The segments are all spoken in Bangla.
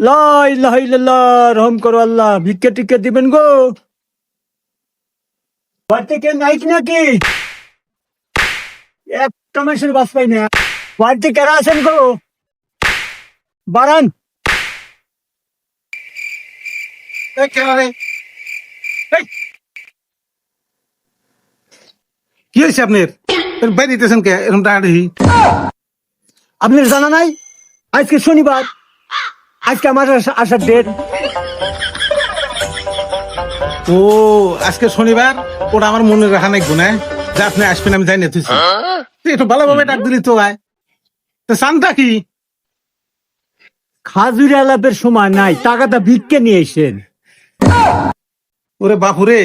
লাই লাই রহম করো আল্লাহ, ভিক্ষে টিক্ষে দিবেন গো। বাড়িতে কে নাই নাকি? একটা মাসের বাস পাই না। বাড়িতে কেরা আছেন গো? বাড়ান। এই কেন রে? এই! কি হয়েছে আপনার? এর বাইরে দিতেছেন কে? এরকম দাঁড়ি আপনার জানা নাই? আজকে শনিবার। আজকে আমার আসার ডেট ও আজকে শনিবার? ওটা আমার মনে রাখা নাই গুনায় যে আপনি আসবেন আমি জানি তুই একটু ভালোভাবে ডাক দিলি তো আয়। তো সানটা কি? খাজুরি আলাপের সময় নাই টাকাটা ভিক্ষে নিয়ে এসেন ওরে বাপুরে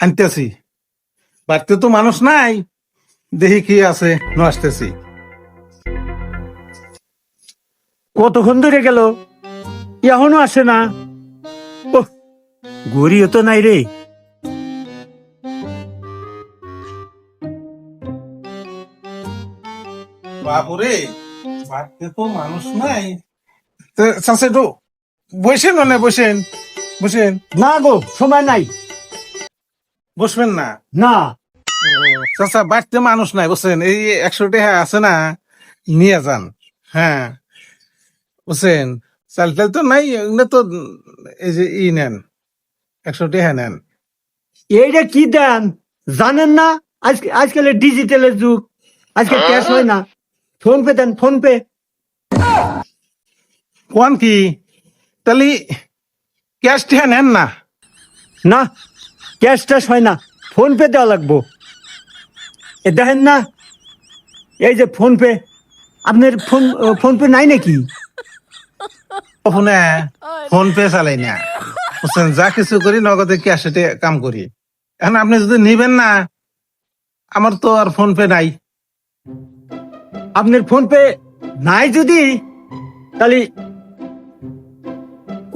আনতেছি। বাড়িতে তো মানুষ নাই দেখি কি আছে ন আসতেছি। কতক্ষণ ধরে গেল? এখনও আসে না। ও গড়িও তো নাই রে। বাপুরে বাড়িতে তো মানুষ নাই। চাষে বসেন মানে বসেন বসেন। না গো সময় নাই। বসবেন না? না। চাচা বাড়িতে মানুষ নাই বুঝছেন এই একশো টাকা আছে না নিয়ে যান। হ্যাঁ বুঝছেন চাল টাল তো নাই এগুলো তো এই যে ই নেন একশো টাকা নেন। এইটা কি দেন? জানেন না? আজকে আজকাল ডিজিটালের যুগ আজকে ক্যাশ হয় না। ফোন পে দেন ফোন পে। কোন কি? তাহলে ক্যাশ টাকা নেন না? না ক্যাশ ট্যাশ হয় না ফোন পে দেওয়া লাগবো। এ দেখেন না এই যে ফোন পে আপনার ফোন ফোন পে নাই নাকি? ফোনে ফোন পে চালাই না। বুঝছেন যা কিছু করি নগদে ক্যাশে কাম করি। এখন আপনি যদি নিবেন না আমার তো আর ফোন পে নাই। আপনার ফোন পে নাই যদি তাহলে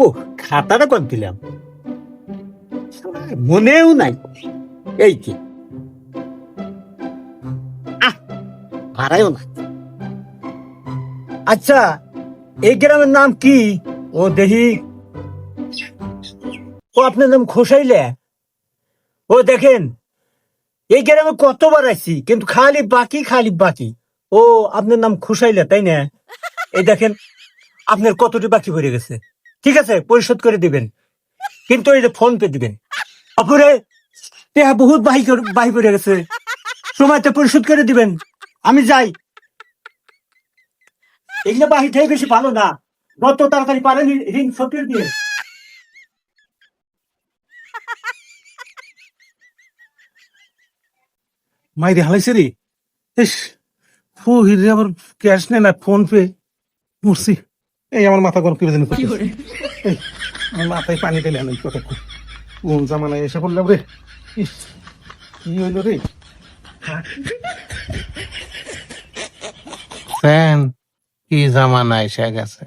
ও খাতাটা কত দিলাম? মনেও নাই। এই কি? আহ, ভাড়ায়ও না আচ্ছা এই গ্রামের নাম কি? ও দেখি। ও আপনার নাম খোসাইলে? ও দেখেন, এই গ্রামে কতবার আছি কিন্তু খালি বাকি খালি বাকি। ও আপনার নাম খুশাইলে তাই না? এই দেখেন, আপনার কতটি বাকি পড়ে গেছে। ঠিক আছে, পরিশোধ করে দিবেন। কিন্তু এই যে ফোন পে দিবেন। অপরে বহুত বাহি বাহি পড়ে গেছে। সময়তে পরিশোধ করে দিবেন। আমি যাই। এগুলো বাহি থেকে বেশি ভালো না। যত তাড়াতাড়ি পারেন ঋণ শোধ দিয়ে মাইরে হালাইছে রে। ইস ফুহিরে আবার ক্যাশ নেই না ফোন পে। মরছি। এই আমার মাথা গরম করে দিন আমার মাথায় পানি পেলে না কথা কোন জামানায় এসে পড়লাম রে। ইস কি হইল রে? ফ্যান। কি জামানা এসে গেছে?